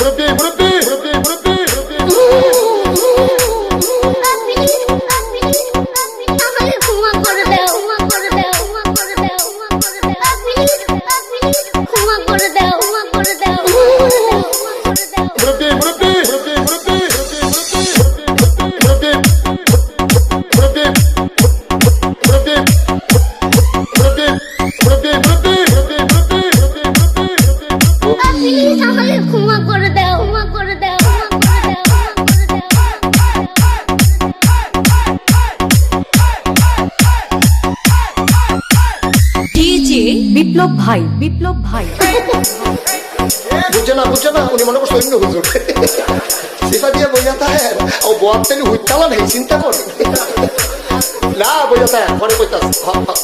What it be? Would it be? What it be? Would it be? DJ Biplab ভাই বিপ্লব ভাই। বুঝছে না বুঝছে না, উনি মনে করছে অন্য হুজুর। সিফা দিয়ে বইয়া তাহে ও তেলি হুইতালা নেই, চিন্তা করে। না, বইয়া তাহে পরে কইতাস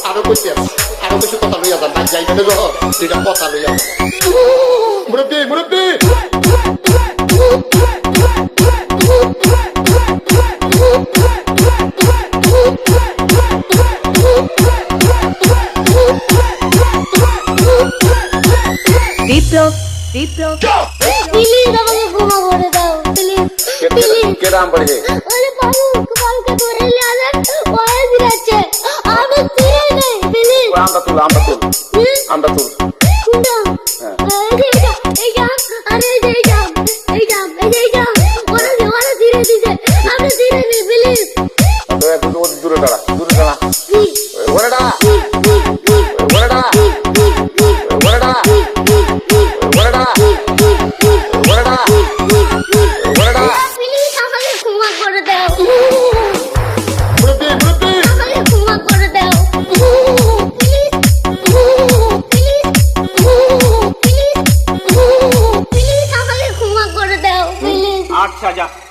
আরও কইতাস আরও কিছু কথা লইয়া যান বাদ যাইবে না যখন দুইটা কথা লইয়া মুরব্বি মুরব্বি! বিপ্লব বিপ্লব। প্লিজ আমাকে ক্ষমা করে দাও প্লিজ প্লিজ কেরাম পড়ে ওরে বাবু কালকে ধরে নিয়ে আসেন ওরে দিচ্ছে আমি চিনি নেই প্লিজ আমরা তুল আমরা তুল আমরা তুল কোনটা এই যে 下。家